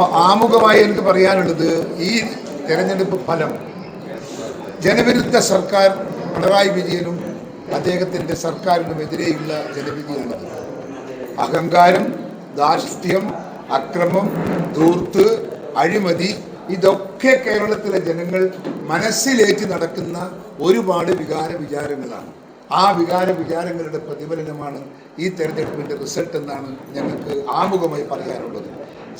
അപ്പോൾ ആമുഖമായി എനിക്ക് പറയാനുള്ളത് ഈ തെരഞ്ഞെടുപ്പ് ഫലം ജനവിരുദ്ധ സർക്കാർ പിണറായി വിജയനും അദ്ദേഹത്തിന്റെ സർക്കാരിനുമെതിരെയുള്ള ജനവിധിയാണത് അഹങ്കാരം ധാർഷ്ട്യം അക്രമം ധൂർത്ത് അഴിമതി ഇതൊക്കെ കേരളത്തിലെ ജനങ്ങൾ മനസ്സിലേറ്റി നടക്കുന്ന ഒരുപാട് വികാര വിചാരങ്ങളാണ്. ആ വികാര വിചാരങ്ങളുടെ പ്രതിഫലനമാണ് ഈ തെരഞ്ഞെടുപ്പിന്റെ റിസൾട്ട് എന്നാണ് ഞങ്ങൾക്ക് ആമുഖമായി പറയാനുള്ളത്.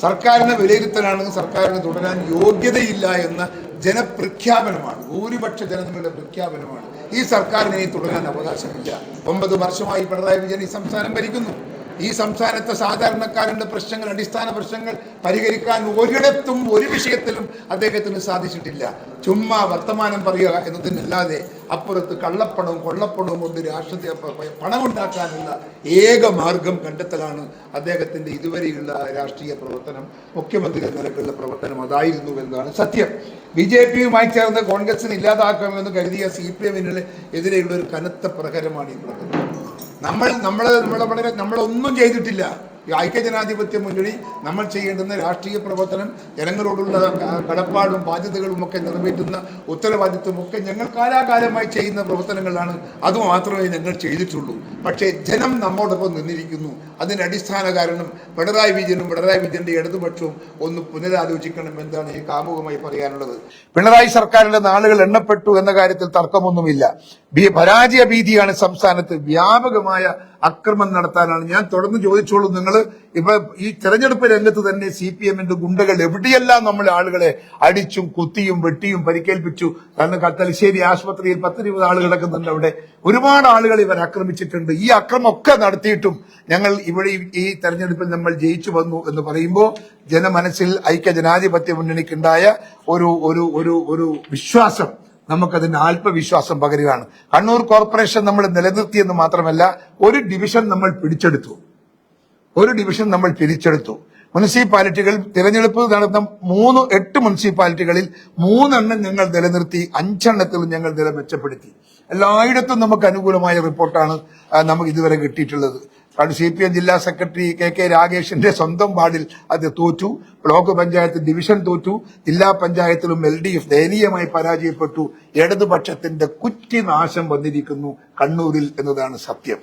സർക്കാരിനെ വിലയിരുത്തലാണ് സർക്കാരിനെ തുടരാൻ യോഗ്യതയില്ല എന്ന ജനപ്രഖ്യാപനമാണ് ഭൂരിപക്ഷ ജനതകളുടെ പ്രഖ്യാപനമാണ്. ഈ സർക്കാരിനെ തുടരാൻ അവകാശമില്ല. ഒമ്പത് വർഷമായി പിണറായി വിജയൻ ഈ സംസ്ഥാനം ഭരിക്കുന്നു. ഈ സംസ്ഥാനത്തെ സാധാരണക്കാരുടെ പ്രശ്നങ്ങൾ അടിസ്ഥാന പ്രശ്നങ്ങൾ പരിഹരിക്കാൻ ഒരിടത്തും ഒരു വിഷയത്തിലും അദ്ദേഹത്തിന് സാധിച്ചിട്ടില്ല. ചുമ്മാ വർത്തമാനം പറയുക എന്നതിനല്ലാതെ അപ്പുറത്ത് കള്ളപ്പണവും കൊള്ളപ്പണവും കൊണ്ട് ഉണ്ടാക്കാനുള്ള പണമുണ്ടാക്കാനുള്ള ഏക മാർഗം കണ്ടെത്തലാണ് അദ്ദേഹത്തിന്റെ ഇതുവരെയുള്ള രാഷ്ട്രീയ പ്രവർത്തനം. മുഖ്യമന്ത്രി എന്ന നിലക്കുള്ള പ്രവർത്തനം അതായിരുന്നു എന്നതാണ് സത്യം. ബി ജെ പിയുമായി ചേർന്ന് കോൺഗ്രസിനെ ഇല്ലാതാക്കാമെന്ന് കരുതിയ സി പി എമ്മിന് എതിരെയുള്ള ഒരു കനത്ത പ്രഹരമാണ് ഈ പ്രകടനം നമ്മൾ നമ്മൾ നമ്മളെ വളരെ നമ്മളൊന്നും ചെയ്തിട്ടില്ല. ഈ ഐക്യജനാധിപത്യ മുന്നണി നമ്മൾ ചെയ്യേണ്ടുന്ന രാഷ്ട്രീയ പ്രവർത്തനം ജനങ്ങളോടുള്ള കടപ്പാടും ബാധ്യതകളും ഒക്കെ നിറവേറ്റുന്ന ഉത്തരവാദിത്വം ഒക്കെ ഞങ്ങൾ കാലാകാലമായി ചെയ്യുന്ന പ്രവർത്തനങ്ങളാണ്. അതുമാത്രമേ ഞങ്ങൾ ചെയ്തിട്ടുള്ളൂ. പക്ഷേ ജനം നമ്മോടൊപ്പം നിന്നിരിക്കുന്നു. അതിന്റെ അടിസ്ഥാന കാരണം പിണറായി വിജയനും പിണറായി വിജയന്റെ ഇടതുപക്ഷവും ഒന്ന് പുനരാലോചിക്കണം എന്താണ് ഈ കാമുകമായി പറയാനുള്ളത്. പിണറായി സർക്കാരിന്റെ നാളുകൾ എണ്ണപ്പെട്ടു എന്ന കാര്യത്തിൽ തർക്കമൊന്നുമില്ല. പരാജയ ഭീതിയാണ് സംസ്ഥാനത്ത് വ്യാപകമായ അക്രമം നടത്താനാണ്. ഞാൻ തുടർന്ന് ചോദിച്ചോളൂ നിങ്ങൾ ഇപ്പൊ ഈ തെരഞ്ഞെടുപ്പ് രംഗത്ത് തന്നെ സി പി എമ്മിന്റെ ഗുണ്ടകൾ എവിടെയെല്ലാം നമ്മൾ ആളുകളെ അടിച്ചും കുത്തിയും വെട്ടിയും പരിക്കേൽപ്പിച്ചു? കാരണം കത്തലശ്ശേരി ആശുപത്രിയിൽ പത്തിരുപത് ആളുകൾ കിടക്കുന്നുണ്ട് അവിടെ. ഒരുപാട് ആളുകൾ ഇവർ ആക്രമിച്ചിട്ടുണ്ട്. ഈ അക്രമമൊക്കെ നടത്തിയിട്ടും ഞങ്ങൾ ഇവിടെ ഈ- തെരഞ്ഞെടുപ്പിൽ നമ്മൾ ജയിച്ചു വന്നു എന്ന് പറയുമ്പോൾ ജനമനസ്സിൽ ഐക്യ ജനാധിപത്യ മുന്നണിക്കുണ്ടായ ഒരു ഒരു ഒരു വിശ്വാസം നമുക്കതിന് ആത്മവിശ്വാസം പകരുകയാണ്. കണ്ണൂർ കോർപ്പറേഷൻ നമ്മൾ നിലനിർത്തിയെന്ന് മാത്രമല്ല ഒരു ഡിവിഷൻ നമ്മൾ പിടിച്ചെടുത്തു. ഒരു ഡിവിഷൻ നമ്മൾ പിരിച്ചെടുത്തു. മുനിസിപ്പാലിറ്റികൾ തിരഞ്ഞെടുപ്പ് നടന്ന മൂന്ന് എട്ട് മുനിസിപ്പാലിറ്റികളിൽ മൂന്നെണ്ണം ഞങ്ങൾ നിലനിർത്തി അഞ്ചെണ്ണത്തിലും ഞങ്ങൾ നില മെച്ചപ്പെടുത്തി എല്ലായിടത്തും നമുക്ക് അനുകൂലമായ റിപ്പോർട്ടാണ് നമുക്ക് ഇതുവരെ കിട്ടിയിട്ടുള്ളത്. കാരണം സി പി എം ജില്ലാ സെക്രട്ടറി കെ കെ രാഗേഷിന്റെ സ്വന്തം വാർഡിൽ അത് തോറ്റു. ബ്ലോക്ക് പഞ്ചായത്ത് ഡിവിഷൻ തോറ്റു. ജില്ലാ പഞ്ചായത്തിലും എൽ ഡി എഫ് ദയനീയമായി പരാജയപ്പെട്ടു. ഇടതുപക്ഷത്തിന്റെ കുറ്റിനാശം വന്നിരിക്കുന്നു കണ്ണൂരിൽ എന്നതാണ് സത്യം.